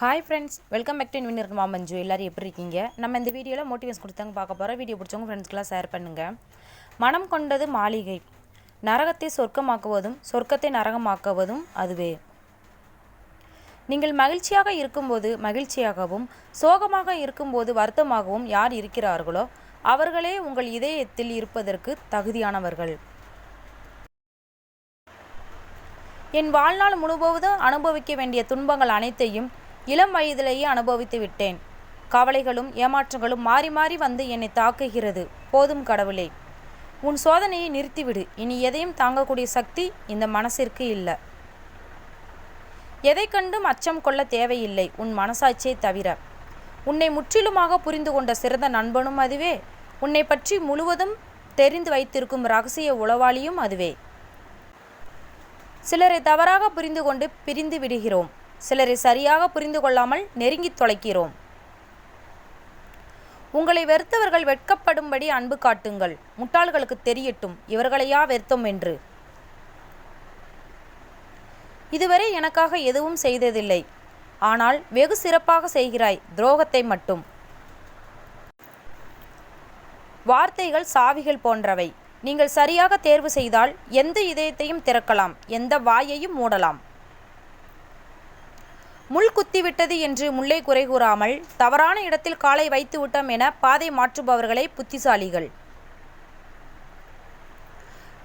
Hi friends welcome back to winner Mamanju எல்லோரும் எப்படி இருக்கீங்க? நம்ம இந்த வீடியோவில் மோட்டிவேஷன் கொடுத்தாங்க பார்க்க போகிறோம் வீடியோ பிடிச்சவங்க ஃப்ரெண்ட்ஸ்க்கெலாம் ஷேர் பண்ணுங்கள் மனம் கொண்டது மாளிகை. நரகத்தை சொர்க்கமாக்குவதும் சொர்க்கத்தை நரகமாக்குவதும் அதுவே. நீங்கள் மகிழ்ச்சியாக இருக்கும்போது மகிழ்ச்சியாகவும் சோகமாக இருக்கும்போது வருத்தமாகவும் யார் இருக்கிறார்களோ அவர்களே உங்கள் இதயத்தில் இருப்பதற்கு தகுதியானவர்கள். என் வாழ்நாள் முழுவதும் அனுபவிக்க வேண்டிய துன்பங்கள் அனைத்தையும் இளம் வயதிலேயே அனுபவித்து விட்டேன். கவலைகளும் ஏமாற்றங்களும் மாறி மாறி வந்து என்னை தாக்குகிறது. போதும் கடவுளே. உன் சோதனையை நிறுத்திவிடு. இனி எதையும் தாங்கக்கூடிய சக்தி இந்த மனசிற்கு இல்லை. எதை கண்டும் அச்சம் கொள்ள தேவையில்லை. உன் மனசாட்சியை தவிர. உன்னை முற்றிலுமாக புரிந்து கொண்ட சிறந்த நண்பனும் அதுவே. உன்னை பற்றி முழுவதும் தெரிந்து வைத்திருக்கும் ரகசிய உளவாளியும் அதுவே. சிலரை தவறாக புரிந்து கொண்டு பிரிந்து விடுகிறோம். சிலரை சரியாக புரிந்து கொள்ளாமல் நெருங்கி தொலைக்கிறோம். உங்களை வெறுத்தவர்கள் வெட்கப்படும்படி அன்பு காட்டுங்கள். முட்டாள்களுக்கு தெரியட்டும். இவர்களையா வெறுத்தோம் என்று. இதுவரை எனக்காக எதுவும் செய்ததில்லை. ஆனால் வெகு சிறப்பாக செய்கிறாய். துரோகத்தை மட்டும். வார்த்தைகள் சாவிகள் போன்றவை. நீங்கள் சரியாக தேர்வு செய்தால் எந்த இதயத்தையும் திறக்கலாம். எந்த வாயையும் மூடலாம். முள் குத்திவிட்டது என்று முல்லை குறை கூறாமல் தவறான இடத்தில் காலை வைத்து விட்டோம் என பாதை மாற்றுபவர்களே புத்திசாலிகள்.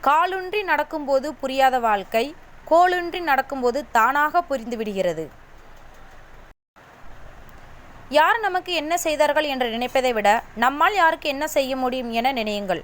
காலுன்றி நடக்கும்போது புரியாத வாழ்க்கை கோலுன்றி நடக்கும்போது தானாக புரிந்து விடுகிறது. யார் நமக்கு என்ன செய்தார்கள் என்று நினைப்பதை விட நம்மால் யாருக்கு என்ன செய்ய முடியும் என நினையுங்கள்.